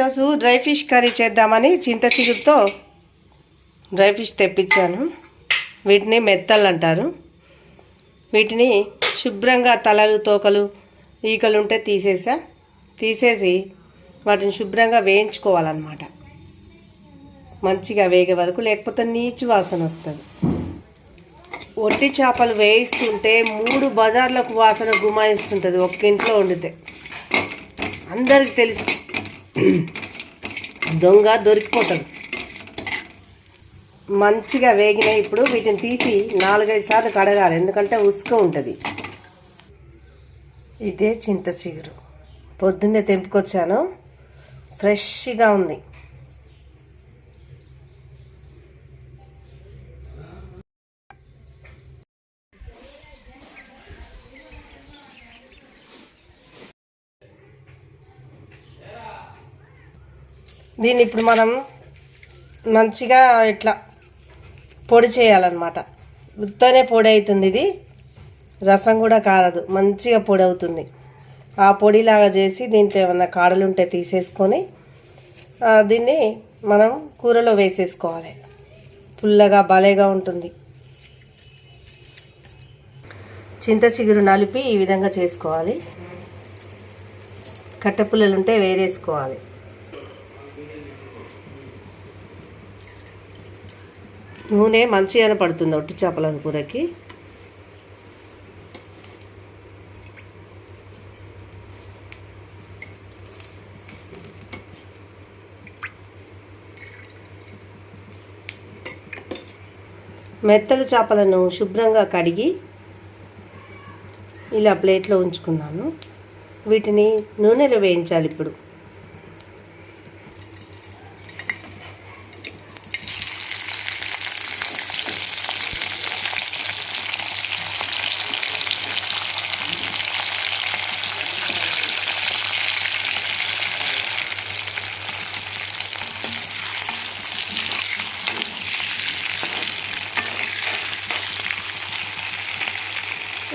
ఈరోజు dry fish curry చేద్దామని చింత చిగురుతో డ్రై ఫిష్ తెప్పించాను. వీటిని మెత్తలు అంటారు. వీటిని శుభ్రంగా తలలు తోకలు ఈకలు ఉంటే తీసేసా. తీసేసి వాటిని శుభ్రంగా వేయించుకోవాలన్నమాట. మంచిగా వేగే వరకు లేకపోతే నీచు వాసన వస్తుంది. ఒట్టి చేపలు వేయిస్తుంటే మూడు బజార్లకు వాసన గుమాయిస్తుంటుంది ఒక్క ఇంట్లో వండితే. అందరికి తెలుసు. దొంగ దొరికిపోతాడు. మంచిగా వేగిన ఇప్పుడు వీటిని తీసి నాలుగైదు సార్లు కడగాలి ఎందుకంటే ఉసుక ఉంటుంది. ఇదే చింత చిగురు. పొద్దున్నే తెంపుకొచ్చాను. ఫ్రెష్గా ఉంది. దీన్ని ఇప్పుడు మనం మంచిగా ఇట్లా పొడి చేయాలన్నమాట. ఉత్తనే పొడి అవుతుంది ఇది. రసం కూడా కారదు మంచిగా పొడి అవుతుంది ఆ పొడిలాగా చేసి దీంట్లో ఏమన్నా కాడలు ఉంటే తీసేసుకొని దీన్ని మనం కూరలో వేసేసుకోవాలి. పుల్లగా భలేగా ఉంటుంది. చింత చిగురు నలిపి ఈ విధంగా చేసుకోవాలి. కట్టెపుల్లలు ఉంటే వేరేసుకోవాలి. నూనె మంచిగానే పడుతుంది ఒట్టి చేపల కూరకి. మెత్తలు చేపలను శుభ్రంగా కడిగి ఇలా ప్లేట్లో ఉంచుకున్నాను. వీటిని నూనెలో వేయించాలి ఇప్పుడు.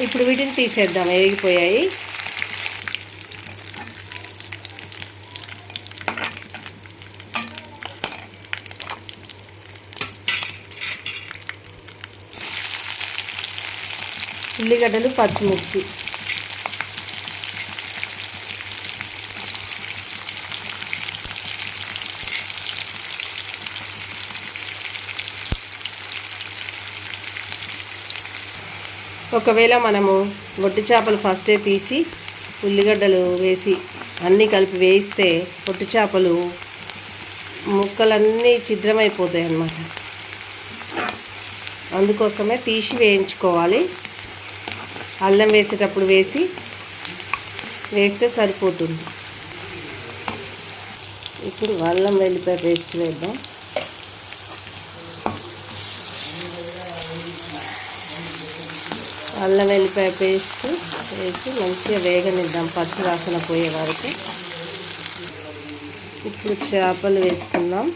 ఇప్పుడు వీటిని తీసేద్దాం. వేగిపోయాయి ఉల్లిగడ్డలు పచ్చిమిర్చి. ఒకవేళ మనము ఒట్టి చేపలు ఫస్టే తీసి ఉల్లిగడ్డలు వేసి అన్నీ కలిపి వేయిస్తే ఒట్టి చేపలు ముక్కలన్నీ ఛిద్రమైపోతాయి అన్నమాట. అందుకోసమే తీసి వేయించుకోవాలి. అల్లం వేసేటప్పుడు వేసి వేస్తే సరిపోతుంది. ఇప్పుడు అల్లం వెల్లిపాయ పేస్ట్ వేద్దాం. అల్లం వెల్లిపాయ పేస్ట్ వేసి మంచిగా వేగనిద్దాం పచ్చి వాసన పోయే వరకు. ఇప్పుడు చేపలు వేసుకుందాం.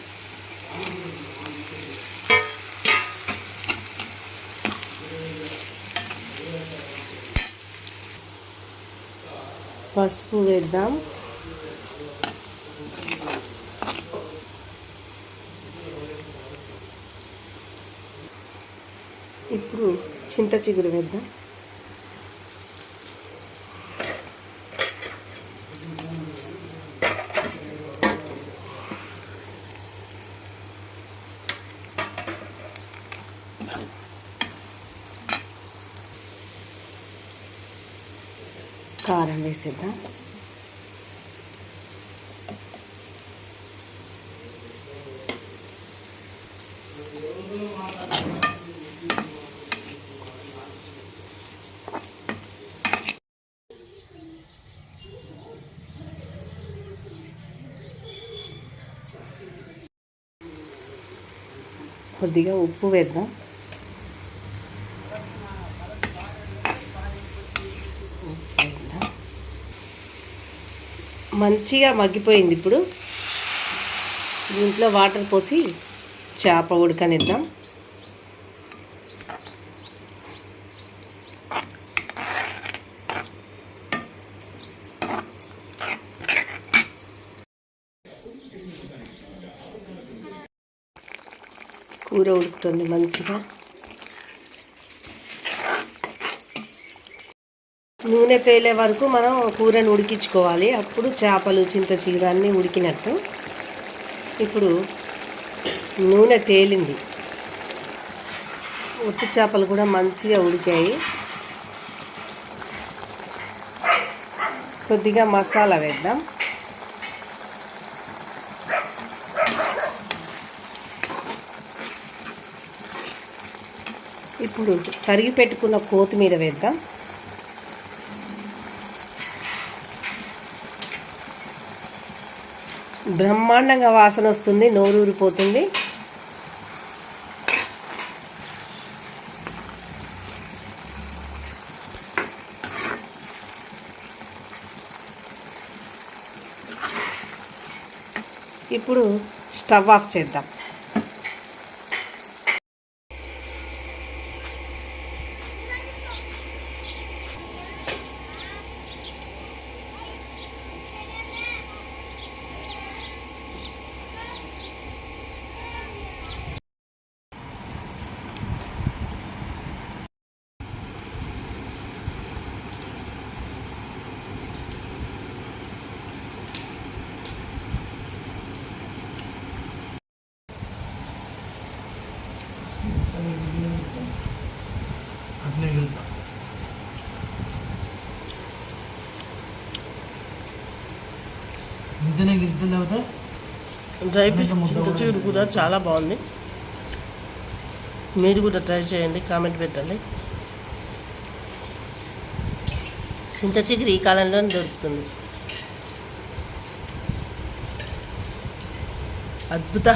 పసుపు వేద్దాం. ఇప్పుడు చింత చిగురు వేద్దాం. కారం వేసేద్దాం. కొద్దిగా ఉప్పు వేద్దాం వేద్దాం. మంచిగా మగ్గిపోయింది ఇప్పుడు దీంట్లో వాటర్ పోసి చేప ఉడకనిద్దాం కూర ఉడుకుతుంది మంచిగా. నూనె తేలే వరకు మనం కూరను ఉడికించుకోవాలి. అప్పుడు చేపలు చింత చీర అన్నీ ఉడికినట్టు. ఇప్పుడు నూనె తేలింది ఉత్తి చేపలు కూడా మంచిగా ఉడికాయి. కొద్దిగా మసాలా వేద్దాం. ఇప్పుడు తరిగి పెట్టుకున్న కొత్తిమీర వేద్దాం. బ్రహ్మాండంగా వాసన వస్తుంది నోరూరిపోతుంది ఇప్పుడు స్టవ్ ఆఫ్ చేద్దాం. ఇంతనే డ్రై ఫిష్ చిగురు కూడా చాలా బాగుంది. మీరు కూడా ట్రై చేయండి కామెంట్ పెట్టండి. చింత చిగురు ఈ కాలంలోనే దొరుకుతుంది. అద్భుత